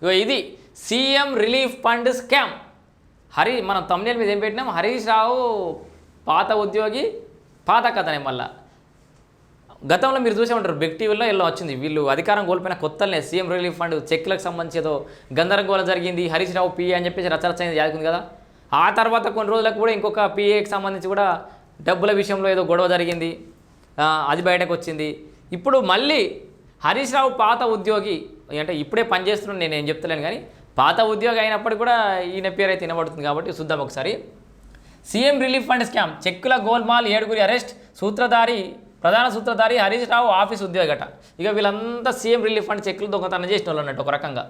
ఇది CM relief fund scam. Hari మనం తమిళ మీద ఏం పెట్టినాం? హరీష్ రావు పాత ఉద్యోగి పాత కథనే మళ్ళా. గతంలో మీరు చూసే ఉంటారు బిగ్ టీవీలో ఇలా వచ్చింది. వీళ్ళు అధికారం కోల్పోయిన కొత్తలనే సీఎం రిలీఫ్ ఫండ్ చెక్లకు సంబంధించి ఏదో గందరగోళం జరిగింది. హరీష్ రావు పిఏ అని చెప్పేసి రచరచ జరుగుతుంది కదా. ఆ తర్వాత కొన్ని రోజులకు కూడా ఇంకొక పిఏకి సంబంధించి కూడా డబ్బుల విషయంలో ఏదో గొడవ జరిగింది. అది బయటకు వచ్చింది. ఇప్పుడు మళ్ళీ హరీష్ రావు పాత ఉద్యోగి అంటే ఇప్పుడే పనిచేస్తున్నాను నేను ఏం చెప్తలేను కానీ పాత ఉద్యోగి అయినప్పటికీ కూడా ఈయన పేరు అయితే వినబడుతుంది కాబట్టి చూద్దాం ఒకసారి. సీఎం రిలీఫ్ ఫండ్ స్కామ్ చెక్కుల గోల్మాల్ ఏడుగురి అరెస్ట్ సూత్రధారి ప్రధాన సూత్రధారి హరీష్ రావు ఆఫీస్ ఉద్యోగట. ఇక వీళ్ళంతా సీఎం రిలీఫ్ ఫండ్ చెక్కులు దొంగతనం చేసిన వాళ్ళు అన్నట్టు ఒక రకంగా.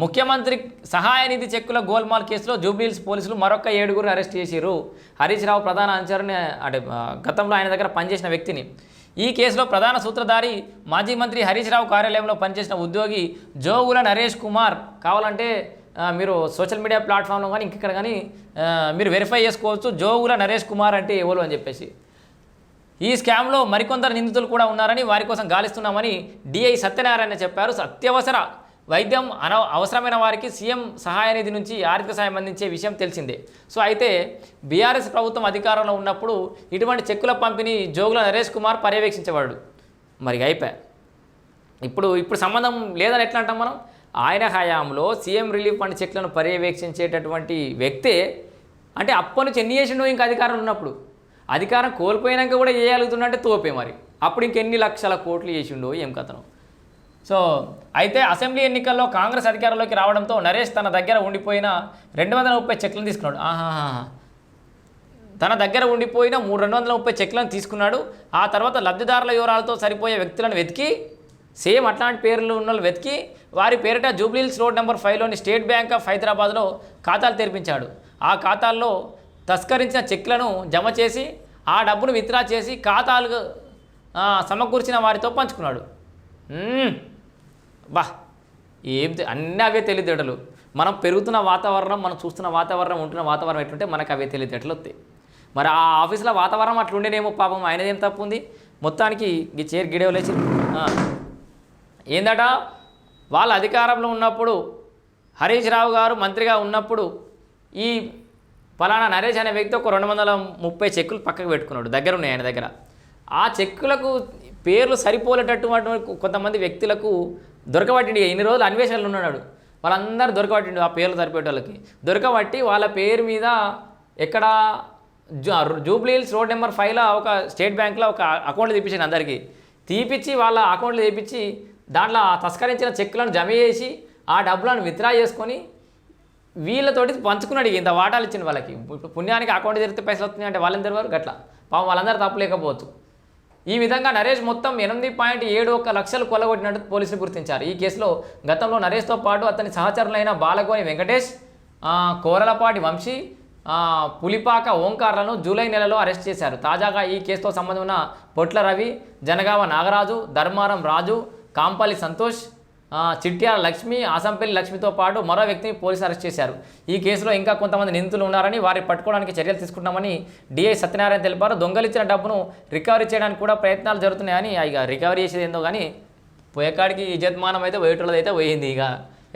ముఖ్యమంత్రి సహాయ నిధి చెక్కుల గోల్మాల్ కేసులో జూబ్లీహిల్స్ పోలీసులు మరొక ఏడుగురు అరెస్ట్ చేశారు హరీష్ రావు ప్రధాన అనుచరుని అంటే గతంలో ఆయన దగ్గర పనిచేసిన వ్యక్తిని. ఈ కేసులో ప్రధాన సూత్రధారి మాజీ మంత్రి హరీష్ రావు కార్యాలయంలో పనిచేసిన ఉద్యోగి జోగుల నరేష్ కుమార్. కావాలంటే మీరు సోషల్ మీడియా ప్లాట్ఫామ్లో కానీ ఇంకెక్కడ కానీ మీరు వెరిఫై చేసుకోవచ్చు. జోగుల నరేష్ కుమార్ అంటే ఎవరు అని చెప్పేసి. ఈ స్కామ్లో మరికొందరు నిందితులు కూడా ఉన్నారని వారి కోసం గాలిస్తున్నామని డిఐ సత్యనారాయణ చెప్పారు. అత్యవసర వైద్యం అన అవసరమైన వారికి సీఎం సహాయ నిధి నుంచి ఆర్థిక సాయం అందించే విషయం తెలిసిందే. సో అయితే బీఆర్ఎస్ ప్రభుత్వం అధికారంలో ఉన్నప్పుడు ఇటువంటి చెక్కుల పంపిణీ జోగుల నరేష్ కుమార్ పర్యవేక్షించేవాడు. మరి అయిపోయా ఇప్పుడు ఇప్పుడు సంబంధం లేదని ఎట్లా అంటాం మనం? ఆయన హయాంలో సీఎం రిలీఫ్ ఫండ్ చెక్లను పర్యవేక్షించేటటువంటి వ్యక్తే అంటే అప్పటి నుంచి ఎన్ని చేసిండో ఇంకా అధికారం ఉన్నప్పుడు. అధికారం కోల్పోయినాక కూడా చేయగలుగుతున్నట్టే తోపే మరి. అప్పుడు ఇంకెన్ని లక్షల కోట్లు చేసిండో ఏం కథనం. సో అయితే అసెంబ్లీ ఎన్నికల్లో కాంగ్రెస్ అధికారంలోకి రావడంతో నరేష్ తన దగ్గర ఉండిపోయిన రెండు వందల ముప్పై చెక్లను తీసుకున్నాడు. ఆహాహా. తన దగ్గర ఉండిపోయిన మూడు రెండు వందల ముప్పై చెక్లను తీసుకున్నాడు. ఆ తర్వాత లబ్ధిదారుల వివరాలతో సరిపోయే వ్యక్తులను వెతికి సేమ్ అట్లాంటి పేర్లు ఉన్న వాళ్ళు వెతికి వారి పేరిట జూబ్లీహిల్స్ రోడ్ నెంబర్ ఫైవ్లోని స్టేట్ బ్యాంక్ ఆఫ్ హైదరాబాద్లో ఖాతాలు తెరిపించాడు. ఆ ఖాతాల్లో తస్కరించిన చెక్లను జమ చేసి ఆ డబ్బును విత్డ్రా చేసి ఖాతాలు సమకూర్చిన వారితో పంచుకున్నాడు. బా ఏం తె- అన్నీ అవే తెలివితేటలు మనం పెరుగుతున్న వాతావరణం మనం చూస్తున్న వాతావరణం ఉంటున్న వాతావరణం ఎట్లుంటే మనకు అవే తెలివితేటలు వస్తాయి మరి ఆ ఆఫీస్లో వాతావరణం అట్లుండేనేమో పాపం ఆయనదేం తప్పు ఉంది మొత్తానికి ఈ చైర్ గిడవలేసి ఏందట? వాళ్ళ అధికారంలో ఉన్నప్పుడు హరీష్ రావు గారు మంత్రిగా ఉన్నప్పుడు ఈ ఫలానా నరేష్ అనే వ్యక్తి ఒక రెండు వందల ముప్పై చెక్కులు పక్కకు పెట్టుకున్నాడు దగ్గర ఉన్నాయి ఆయన దగ్గర. ఆ చెక్కులకు పేర్లు సరిపోలేటటువంటి కొంతమంది వ్యక్తులకు దొరకబట్టిండి ఇన్ని రోజులు అన్వేషణలు ఉన్నాడు. వాళ్ళందరూ దొరకబట్టిండు ఆ పేర్లు సరిపోయేటోళ్ళకి దొరకబట్టి వాళ్ళ పేరు మీద ఎక్కడ జూ- జూబ్లీ హిల్స్ రోడ్ నెంబర్ ఫైవ్లో ఒక స్టేట్ బ్యాంక్లో ఒక అకౌంట్ తీపించాను అందరికీ. తీపిచ్చి వాళ్ళ అకౌంట్లు తెప్పించి దాంట్లో ఆ తస్కరించిన చెక్కులను జమ చేసి ఆ డబ్బులను విత్డ్రా చేసుకొని వీళ్ళతోటి పంచుకున్నాడు ఇంత వాటాలు ఇచ్చింది వాళ్ళకి. ఇప్పుడు పుణ్యానికి అకౌంట్ తెరిస్తే పైసలు వస్తున్నాయి అంటే వాళ్ళని తెరవారు? గట్ల. పాపం వాళ్ళందరూ తప్పలేకపోవచ్చు. ఈ విధంగా నరేష్ మొత్తం ఎనిమిది పాయింట్ ఏడు ఒక లక్షలు కొల్లగొట్టినట్టు పోలీసులు గుర్తించారు. ఈ కేసులో గతంలో నరేష్తో పాటు అతని సహచరులైన బాలగోని వెంకటేష్ కోరలపాటి వంశీ పులిపాక ఓంకార్లను జూలై నెలలో అరెస్ట్ చేశారు. తాజాగా ఈ కేసుతో సంబంధం ఉన్న పొట్ల రవి జనగామ నాగరాజు ధర్మారం రాజు కాంపల్లి సంతోష్ చిట్యాల లక్ష్మి ఆసంపల్లి లక్ష్మితో పాటు మరో వ్యక్తిని పోలీసు అరెస్ట్ చేశారు. ఈ కేసులో ఇంకా కొంతమంది నిందితులు ఉన్నారని వారిని పట్టుకోవడానికి చర్యలు తీసుకుంటామని డిఐ సత్యనారాయణ తెలిపారు. దొంగలిచ్చిన డబ్బును రికవరీ చేయడానికి కూడా ప్రయత్నాలు జరుగుతున్నాయని ఇక రికవరీ చేసేది ఏందో కానీ పోయేకాడికి యజమానం అయితే పోయేటోళ్ళది అయితే పోయింది ఇక.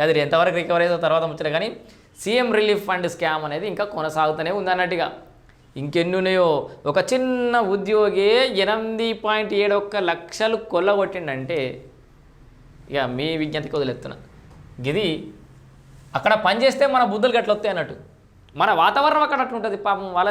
అది ఎంతవరకు రికవరీ అయితే తర్వాత ముచ్చట కానీ సీఎం రిలీఫ్ ఫండ్ స్కామ్ అనేది ఇంకా కొనసాగుతూనే ఉంది అన్నట్టుగా ఇంకెన్ని ఉన్నాయో ఒక చిన్న ఉద్యోగి ఎనిమిది పాయింట్ ఏడు ఒక్క లక్షలు కొల్లగొట్టిండంటే ఇక మీ విజ్ఞతకి వదిలేస్తున్నా ఇది అక్కడ పనిచేస్తే మన బుద్ధులు గట్ల వస్తాయి అన్నట్టు. మన వాతావరణం అక్కడ అట్లుంటుంది పాపం వాళ్ళ